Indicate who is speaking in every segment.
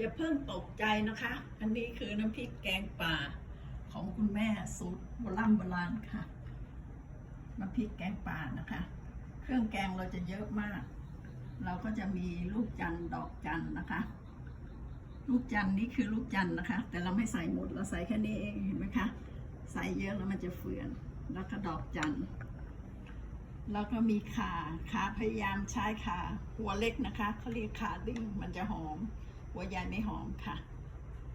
Speaker 1: อย่าเพิ่งตกใจนะคะ อันนี้คือน้ำพริกแกงป่าของคุณแม่สูตรโบราณโบราณค่ะ น้ำพริกแกงป่านะคะ เครื่องแกงเราจะเยอะมาก เราก็จะมีลูกจันทร์ดอกจันทร์นะคะ ลูกจันทร์นี่คือลูกจันทร์นะคะ แต่เราไม่ใส่หมดเราใส่แค่นี้เองเห็นไหมคะ ใส่เยอะแล้วมันจะเฟื่อน แล้วก็ดอกจันทร์แล้วก็มีขาขาพยายามใช้ขาหัวเล็กนะคะเขาเรียกขาดึงมันจะหอม หัวใหญ่ไม่หอมค่ะ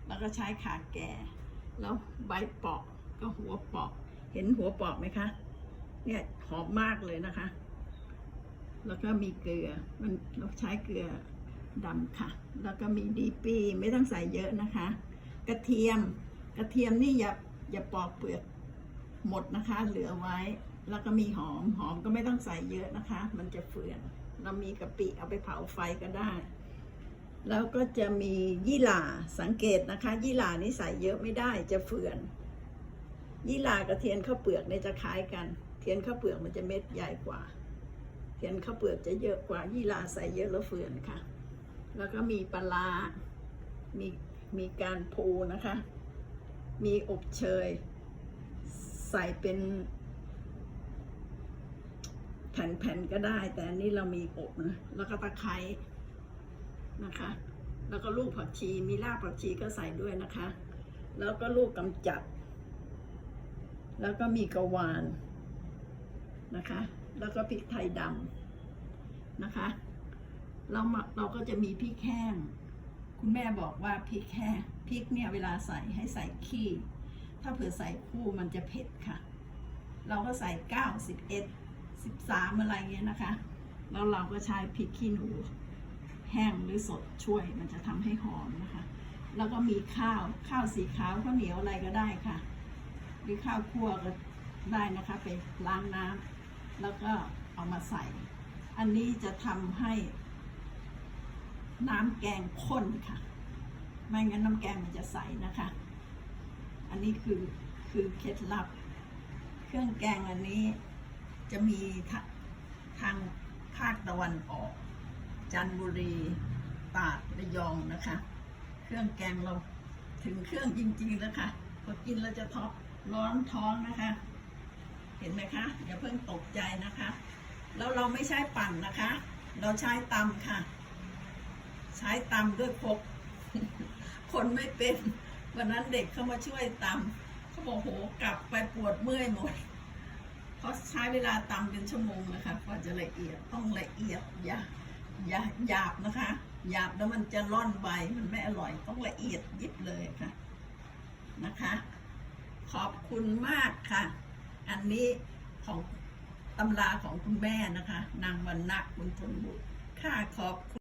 Speaker 1: แล้วก็ใช้ขาแก่ แล้วใบปอกก็หัวปอก เห็นหัวปอกไหมคะ เนี่ยหอมมากเลยนะคะ แล้วก็มีเกลือ มันเราใช้เกลือดำค่ะ แล้วก็มีดีปีไม่ต้องใส่เยอะนะคะ กระเทียม กระเทียมนี่อย่าอย่าปอกเปลือกหมดนะคะ เหลือไว้ แล้วก็มีหอม หอมก็ไม่ต้องใส่เยอะนะคะ มันจะเฟื่อนเรามีกะปิเอาไปเผาไฟก็ได้ แล้วก็จะมียี่หร่าสังเกตนะคะ ยี่หร่านี่ใส่เยอะไม่ได้จะเฟื่อน ยี่หร่ากับเทียนข้าวเปลือกเนี่ยจะคล้ายกัน เทียนข้าวเปลือกมันจะเม็ดใหญ่กว่า เทียนข้าวเปลือกจะเยอะกว่า ยี่หร่าใส่เยอะแล้วเฟื่อนค่ะ แล้วก็มีปลาร้ามีมีการพูนะคะ มีอบเชย ใส่เป็นแผ่นๆก็ได้ แต่อันนี้เรามีอบนะแล้วก็ตะไคร้ นะคะ แล้วก็ลูกผักชีมีรากผักชีก็ใส่ด้วยนะคะ แล้วก็ลูกกำจัด แล้วก็มีกระวานนะคะ แล้วก็พริกไทยดำนะคะ เรามาเราก็จะมีพริกแห้ง คุณแม่บอกว่าพริกแห้งพริกเนี่ยเวลาใส่ให้ใส่ขี้ถ้าเผื่อใส่คู่มันจะเผ็ดค่ะ เราก็ใส่เก้าสิบเอ็ดสิบสามอะไรเงี้ยนะคะ แล้วเราก็ใช้พริกขี้หนู แห้งหรือสดช่วยมันจะทำให้หอมนะคะ แล้วก็มีข้าวข้าวสีขาวข้าวเหนียวอะไรก็ได้ค่ะ หรือข้าวคั่วก็ได้นะคะไปล้างน้ำแล้วก็เอามาใส่ อันนี้จะทำให้ น้ำแกงข้นค่ะ ไม่งั้นน้ำแกงมันจะใสนะคะ อันนี้คือคือเคล็ดลับ เครื่องแกงอันนี้จะมีทางภาคตะวันออก จันทบุรีตาดระยองนะคะ เครื่องแกงเราถึงเครื่องจริงๆแล้วค่ะพอกินเราจะท้องร้อนท้องนะคะ เห็นไหมคะ อย่าเพิ่งตกใจนะคะ แล้วเราไม่ใช้ปั่นนะคะ เราใช้ตำค่ะ ใช้ตำด้วยพกคนไม่เป็นวันนั้นเด็กเข้ามาช่วยตำเขาบอกโหกลับไปปวดเมื่อยหมดเขาใช้เวลาตำเป็นชั่วโมงนะคะกว่าจะละเอียดต้องละเอียดอย่า อย่าหยาบนะคะหยาบแล้วมันจะร่อนใบมันไม่อร่อยต้องละเอียดยิบเลยค่ะนะคะ ขอบคุณมากค่ะ อันนี้ของตำราของคุณแม่นะคะ นางวันนักบุญทนบุตรค่ะขอบคุณ